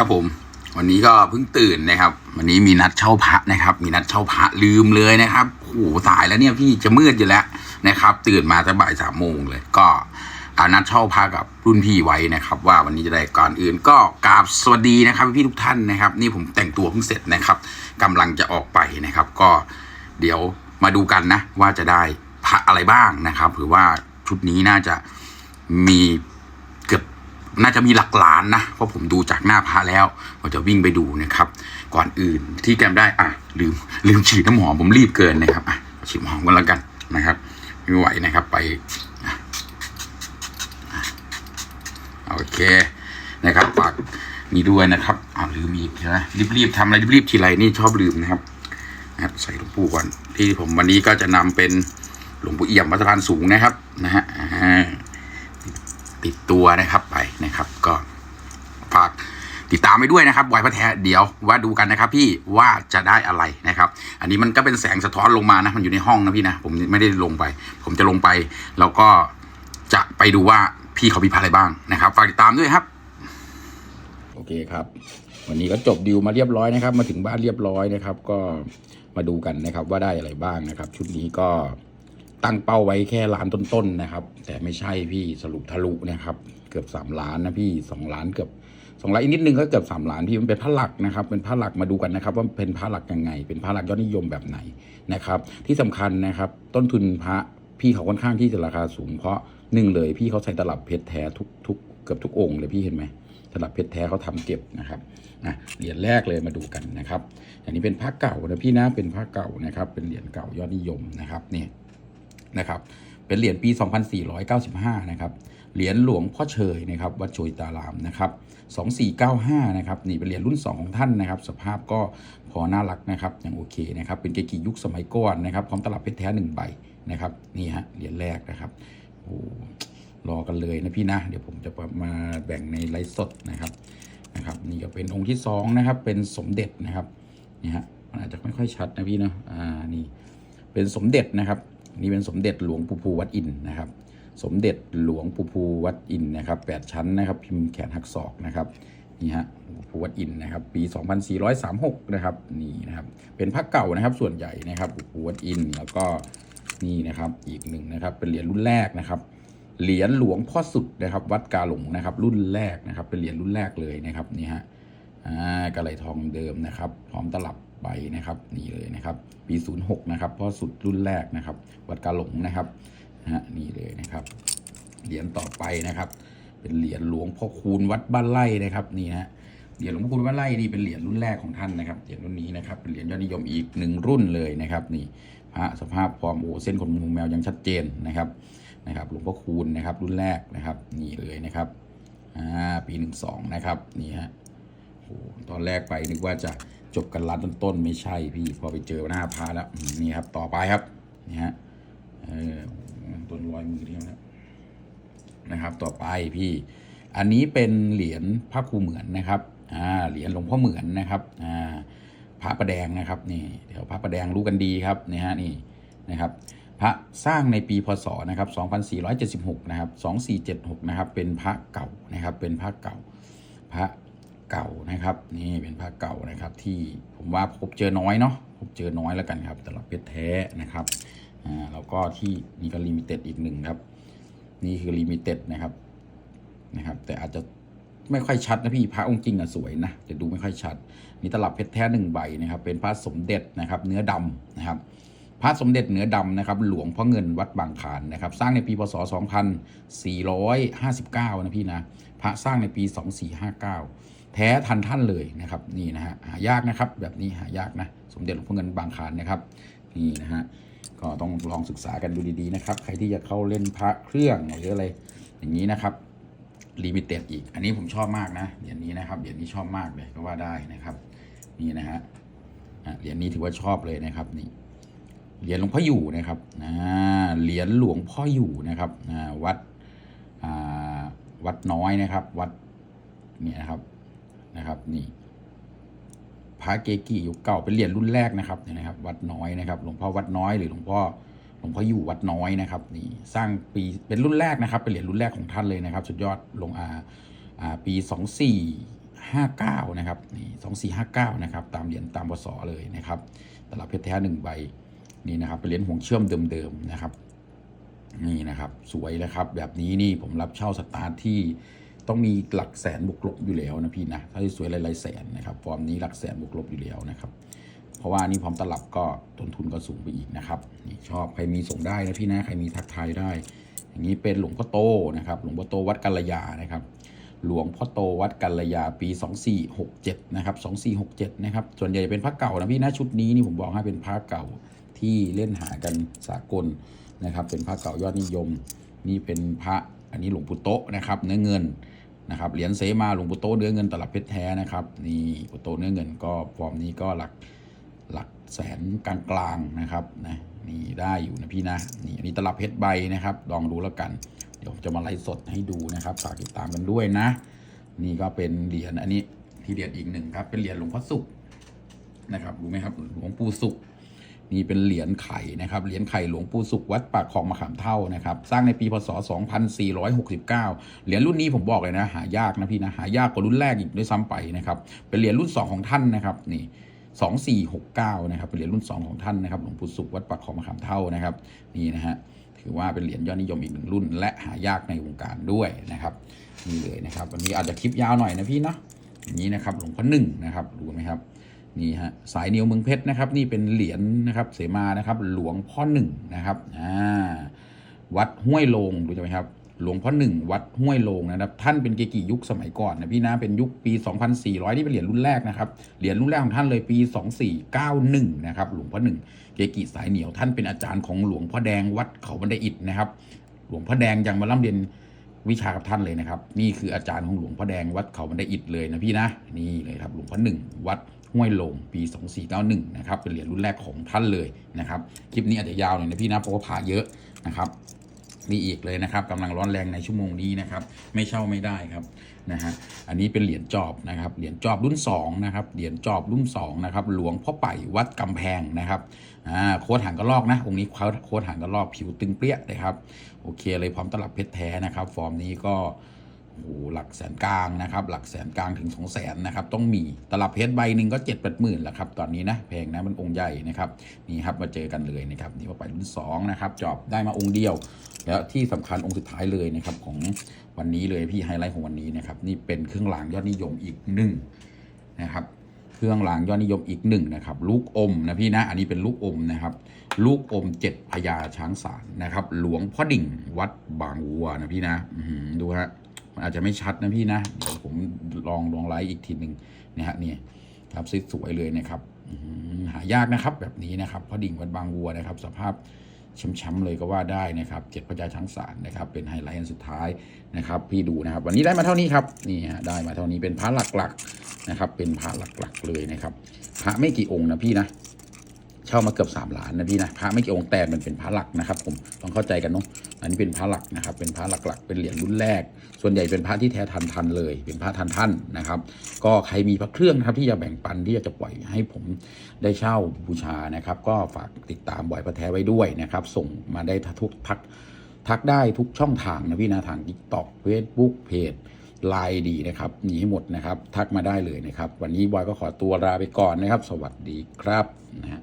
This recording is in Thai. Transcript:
ครับผม วันนี้ก็เพิ่งตื่นนะครับ วันนี้มีนัดเช่าพระนะครับ มีนัดเช่าพระลืมเลยนะครับโอ้โหสายแล้วเนี่ยพี่จะมืดอยู่แล้วนะครับ ตื่นมาจะบ่ายสามโมงเลยก็อานัดเช่าพระกับรุ่นพี่ไว้นะครับ ว่าวันนี้จะได้ก่อนอื่นก็กราบสวัสดีนะครับพี่ทุกท่านนะครับ นี่ผมแต่งตัวเพิ่งเสร็จนะครับกำลังจะออกไปนะครับ ก็เดี๋ยวมาดูกันนะ ว่าจะได้พระอะไรบ้างนะครับหรือว่าชุดนี้น่าจะมี น่าจะมีหลักล้านนะ เพราะผมดูจากหน้าพระแล้วเราจะวิ่งไปดูนะครับ ก่อนอื่นที่แกมได้อะลืมลืมฉีดน้ำหอมผมรีบเกินนะครับอะฉีดหอมกันแล้วกันนะครับไม่ไหวนะครับไปโอเคนะครับฝากนี่ด้วยนะครับอ้าวลืมอีกนะรีบๆทำอะไรรีบๆทีไรนี่ชอบลืมนะครับนะครับ ใส่หลวงปู่ก่อนที่ผมวันนี้ก็จะนำเป็นหลวงปู่เอี่ยมวัดสะพานสูงนะครับนะฮะ ติดตัวนะครับไปนะครับ ก็ฝากติดตามไปด้วยนะครับไวพระแท้เดี๋ยวว่าดูกันนะครับ พี่ว่าจะได้อะไรนะครับ อันนี้มันก็เป็นแสงสะท้อนลงมานะมันอยู่ในห้องนะพี่นะผมไม่ได้ลงไป ผมจะลงไป แล้วก็จะไปดูว่าพี่เขามีพระอะไรบ้างนะครับ ฝากติดตามด้วยครับ โอเคครับ วันนี้ก็จบดิวมาเรียบร้อยนะครับ มาถึงบ้านเรียบร้อยนะครับ ก็มาดูกันนะครับว่าได้อะไรบ้างนะครับ ชุดนี้ก็ ตั้งเป้าไว้แค่ล้านต้นๆนะครับ แต่ไม่ใช่พี่สรุปทะลุนะครับ เกือบสามล้านนะพี่สองล้านเกือบสองล้านอีกนิดนึงก็เกือบสามล้านพี่มันเป็นพระหลักนะครับ เป็นพระหลักมาดูกันนะครับ ว่าเป็นพระหลักยังไง เป็นพระหลักยอดนิยมแบบไหนนะครับ ที่สำคัญนะครับ ต้นทุนพระพี่เขาค่อนข้างที่จะราคาสูงเพราะหนึ่งเลย พี่เขาใส่ตลับเพชรแท้ทุกทุกเกือบทุกองค์เลยพี่เห็นไหมสลับเพชรแท้เขาทำเก็บนะครับนะเหรียญแรกเลยมาดูกันนะครับ อันนี้เป็นผ้าเก่านะพี่นะเป็นผ้าเก่านะครับ เป็นเหรียญเก่ายอดนิยมนะครับเนี่ย นะครับเป็นเหรียญปี 2495 นะครับ เหรียญหลวงพ่อเชยนะครับ วัดโชยตารามนะครับ 2495 นะครับ นี่เป็นเหรียญรุ่น 2 ของท่านนะครับ สภาพก็พอน่ารักนะครับอย่างโอเคนะครับ เป็นเกจิยุคสมัยก่อนนะครับ พร้อมตลับเพชรแท้หนึ่งใบนะครับ นี่ฮะ เหรียญแรกนะครับ โอ้ รอกันเลยนะพี่นะ เดี๋ยวผมจะมาแบ่งในไลฟ์สดนะครับ นะครับ นี่ก็เป็นองค์ที่สองนะครับ เป็นสมเด็จนะครับ นี่ฮะ มันอาจจะไม่ค่อยชัดนะพี่เนาะ อ่า นี่ เป็นสมเด็จนะครับ นี่เป็นสมเด็จหลวงปู่ภูวัดอินนะครับ สมเด็จหลวงปู่ภูวัดอินนะครับแปดชั้นนะครับพิมพ์แขนหักศอกนะครับนี่ฮะหลวงปู่วัดอินนะครับปี 2436 นะครับนี่นะครับเป็นพระเก่านะครับส่วนใหญ่นะครับหลวงปู่วัดอินแล้วก็นี่นะครับอีกหนึ่งนะครับเป็นเหรียญรุ่นแรกนะครับเหรียญหลวงพ่อสุดนะครับ วัดกาหลงนะครับ รุ่นแรกนะครับ เป็นเหรียญรุ่นแรกเลยนะครับนี่ฮะอ่ากระไหลทองเดิมนะครับพร้อมตลับ ใบนะครับนี่เลยนะครับ ปี 06 นะครับพ่อสุดรุ่นแรกนะครับ วัดกาหลงนะครับนะฮะนี่เลยนะครับ เหรียญต่อไปนะครับ เป็นเหรียญหลวงพ่อคูณวัดบ้านไร่นะครับนี่ฮะเหรียญหลวงพ่อคูณบ้านไร่นี่เป็นเหรียญรุ่นแรกของท่านนะครับเหรียญรุ่นนี้นะครับเป็นเหรียญยอดนิยมอีกหนึ่งรุ่นเลยนะครับ นี่พระสภาพความโอ้เส้นขนมูแมวยังชัดเจนนะครับนะครับหลวงพ่อคูณนะครับ รุ่นแรกนะครับ นี่เลยนะครับอ่าปีหนึ่งสองนะครับนี่ฮะโอ้ตอนแรกไปนึกว่าจะ จบกันล้านต้นๆไม่ใช่พี่พอไปเจอหน้าพาแล้วนี่ครับ ต่อไปครับนี่ฮะเออต้นรอยมือที่แล้วนะครับ ต่อไปพี่ อันนี้เป็นเหรียญพระครูเหมือนนะครับอ่าเหรียญหลวงพ่อเหมือนนะครับอ่าพระประแดงนะครับนี่เดี๋ยวพระประแดงรู้กันดีครับนี่ฮะนี่นะครับ พระสร้างในปีพศนะครับ 2476 นะครับ 2476 นะครับ เป็นพระเก่านะครับ เป็นพระเก่า พระ เก่านะครับ นี่เป็นพระเก่านะครับ ที่ผมว่าพบเจอน้อยเนาะพบเจอน้อยแล้วกันครับตลับเพชรแท้นะครับอ่าแล้วก็ที่นี่ก็ลิมิเต็ดอีกหนึ่งครับ นี่คือลิมิเต็ดนะครับนะครับ แต่อาจจะไม่ค่อยชัดนะพี่พระองค์จริงอะสวยนะแต่ดูไม่ค่อยชัด นี่ตลับเพชรแท้หนึ่งใบนะครับ เป็นพระสมเด็จนะครับ เนื้อดำนะครับพระสมเด็จเหนือดำนะครับ หลวงพ่อเงินวัดบางขานนะครับ สร้างในปีพศ 2459 นะพี่นะ พระสร้างในปี 2459 แท้ทันท่านเลยนะครับนี่นะฮะหายากนะครับ แบบนี้หายากนะสมเด็จหลวงพ่อเงินบางขานนะครับนี่นะฮะก็ต้องลองศึกษากันดูดีๆนะครับ ใครที่จะเข้าเล่นพระเครื่องหรืออะไรอย่างนี้นะครับลิมิเต็ดอีก อันนี้ผมชอบมากนะเหรียญนี้นะครับเหรียญนี้ชอบมากเลยก็ว่าได้นะครับนี่นะฮะเหรียญนี้ถือว่าชอบเลยนะครับนี่เหรียญหลวงพ่ออยู่นะครับอ่าเหรียญหลวงพ่ออยู่นะครับวัดวัดน้อยนะครับ วัดเนี่ยนะครับ นะครับนี่พระเกกิยุคเก่าเป็นเหรียญรุ่นแรกนะครับนี่นะครับ วัดน้อยนะครับ หลวงพ่อวัดน้อยหรือหลวงพ่อหลวงพ่ออยู่วัดน้อยนะครับ นี่สร้างปีเป็นรุ่นแรกนะครับ เป็นเหรียญรุ่นแรกของท่านเลยนะครับ สุดยอดลงอาอ่าปีสองสี่59นะครับนี่2459นะครับ ตามเหรียญตามพศเลยนะครับตลับเพชรแท้หนึ่งใบนี่นะครับเป็นเหรียญห่วงเชื่อมเดิมๆนะครับ นี่นะครับ สวยนะครับ แบบนี้นี่ผมรับเช่าสตาร์ทที่ ต้องมีหลักแสนบวกลบอยู่แล้วนะพี่นะถ้าสวยหลายๆแสนนะครับฟอร์มนี้หลักแสนบวกลบอยู่แล้วนะครับ เพราะว่านี่พร้อมตลับก็ต้นทุนก็สูงไปอีกนะครับนี่ชอบใครมีส่งได้นะพี่นะใครมีทักทายได้ อย่างนี้เป็นหลวงพ่อโตนะครับหลวงพ่อโตวัดกัลยานะครับหลวงพ่อโตวัดกัลยาปี 2467นะครับ2467นะครับส่วนใหญ่จะเป็นพระเก่านะพี่นะชุดนี้นี่ผมบอกให้เป็นพระเก่าที่เล่นหากันสากลนะครับ เป็นพระเก่ายอดนิยม นี่เป็นพระอันนี้หลวงปู่โตนะครับ เนื้อเงิน นะครับเหรียญเสมาหลวงปู่โตเนื้อเงินตลับเพชรแท้นะครับนี่ปู่โตเนื้อเงินก็ฟอร์มนี้ก็หลักหลักแสนกลางๆนะครับนะนี่ได้อยู่นะพี่นะนี่อันนี้ตลับเพชรใบนะครับ ลองดูแล้วกัน เดี๋ยวจะมาไลฟ์สดให้ดูนะครับฝากติดตามกันด้วยนะ นี่ก็เป็นเหรียญอันนี้ที่เหรียญอีกหนึ่งครับเป็นเหรียญหลวงพ่อสุขนะครับรู้ไหมครับหลวงปู่สุข นี่เป็นเหรียญไข่นะครับ เหรียญไข่หลวงปู่สุขวัดปากคลองมะขามเท่านะครับ สร้างในปีพศ 2469 เหรียญรุ่นนี้ผมบอกเลยนะ หายากนะพี่นะ หายากกว่ารุ่นแรกอีกด้วยซ้ำไปนะครับ เป็นเหรียญรุ่น 2 ของท่านนะครับ นี่2469 นะครับ เป็นเหรียญรุ่น 2 ของท่านนะครับ หลวงปู่สุขวัดปากคลองมะขามเท่านะครับ นี่นะฮะ ถือว่าเป็นเหรียญยอดนิยมอีกหนึ่งรุ่น และหายากในวงการด้วยนะครับ นี่เลยนะครับ วันนี้อาจจะคลิปยาวหน่อยนะพี่เนาะ อย่างนี้นะครับ หลวงพ่อหนึ่งนะครับ รู้ไหมครับ นี่ฮะสายเนียวเมืองเพชรนะครับ นี่เป็นเหรียญนะครับ เสมานะครับ หลวงพ่อหนึ่งนะครับอ่าวัดห้วยโลงรู้จักไหมครับหลวงพ่อหนึ่งวัดห้วยโลงนะครับ ท่านเป็นเกจิยุคสมัยก่อนนะพี่นะเป็นยุคปี 2400 ที่เป็นเหรียญรุ่นแรกนะครับเหรียญรุ่นแรกของท่านเลยปี 2491 นะครับหลวงพ่อหนึ่งเกจิสายเหนียวท่านเป็นอาจารย์ของหลวงพ่อแดงวัดเขาบันไดอิฐนะครับ หลวงพ่อแดงยังมาร่ำเรียนวิชากับท่านเลยนะครับ นี่คืออาจารย์ของหลวงพ่อแดงวัดเขาบันไดอิฐเลยนะพี่นะนี่เลยครับหลวงพ่อหนึ่งวัด ห้วยลงปี 2491 นะครับเป็นเหรียญรุ่นแรกของท่านเลยนะครับคลิปนี้อาจจะยาวหน่อยนะพี่นะเพราะว่าผ่าเยอะนะครับนี่อีกเลยนะครับกำลังร้อนแรงในชั่วโมงนี้นะครับ ไม่เช่าไม่ได้ครับนะฮะอันนี้เป็นเหรียญจอบนะครับเหรียญจอบรุ่น2นะครับเหรียญจอบรุ่น2นะครับหลวงพ่อไป่วัดกำแพงนะครับอ่าโค้ดหางกระลอกนะองค์นี้โค้ดหางกระลอกผิวตึงเปรี้ยเลยครับโอเคเลยพร้อมตลับเพชรแท้นะครับ ฟอร์มนี้ก็ โอ้โหหลักแสนกลางนะครับ หลักแสนกลางถึงสองแสนนะครับ ต้องมีตลับเพชรใบหนึ่งก็เจ็ดแปดหมื่นแล้วครับ ตอนนี้นะแพงนะมันองค์ใหญ่นะครับนี่ครับมาเจอกันเลยนะครับนี่ว่าไปรุ่นสองนะครับจอบได้มาองค์เดียว แล้วที่สำคัญองค์สุดท้ายเลยนะครับของวันนี้เลยพี่ไฮไลท์ของวันนี้นะครับนี่เป็นเครื่องรางยอดนิยมอีกหนึ่งนะครับเครื่องรางยอดนิยมอีกหนึ่งนะครับลูกอมนะพี่นะอันนี้เป็นลูกอมนะครับ ลูกอมเจ็ดพญาช้างสารนะครับ หลวงพ่อดิ่งวัดบางวัวนะพี่นะดูฮะ มันอาจจะไม่ชัดนะพี่นะเดี๋ยวผมลองลองไลฟ์อีกทีหนึ่งนะฮะเนี่ยครับสวยเลยนะครับหายากนะครับแบบนี้นะครับพอดิ่งวัดบางวัวนะครับ สภาพช้ำๆเลยก็ว่าได้นะครับเจ็ดพระยาช้างสารนะครับ เป็นไฮไลท์อันสุดท้ายนะครับ พี่ดูนะครับ วันนี้ได้มาเท่านี้ครับนี่ฮะได้มาเท่านี้เป็นพระหลักๆนะครับ เป็นพระหลักๆเลยนะครับ พระไม่กี่องค์นะพี่นะเช่ามาเกือบสามล้านนะพี่นะพระไม่กี่องค์แต่มันเป็นพระหลักนะครับ ผมต้องเข้าใจกันเนาะ อันนี้เป็นพระหลักนะครับ เป็นพระหลักๆ เป็นเหรียญรุ่นแรก ส่วนใหญ่เป็นพระที่แท้ทันทันเลย เป็นพระทันท่านนะครับ ก็ใครมีพระเครื่องนะครับที่จะแบ่งปันที่จะปล่อยให้ผมได้เช่าบูชานะครับ ก็ฝากติดตามบ่อยพระแท้ไว้ด้วยนะครับ ส่งมาได้ทุกทักทักได้ทุกช่องทางนะพี่นะทางทิกตอกเฟซบุ๊กเพจไลน์ดีนะครับมีให้หมดนะครับ ทักมาได้เลยนะครับ วันนี้บอยก็ขอตัวลาไปก่อนนะครับ สวัสดีครับนะฮะ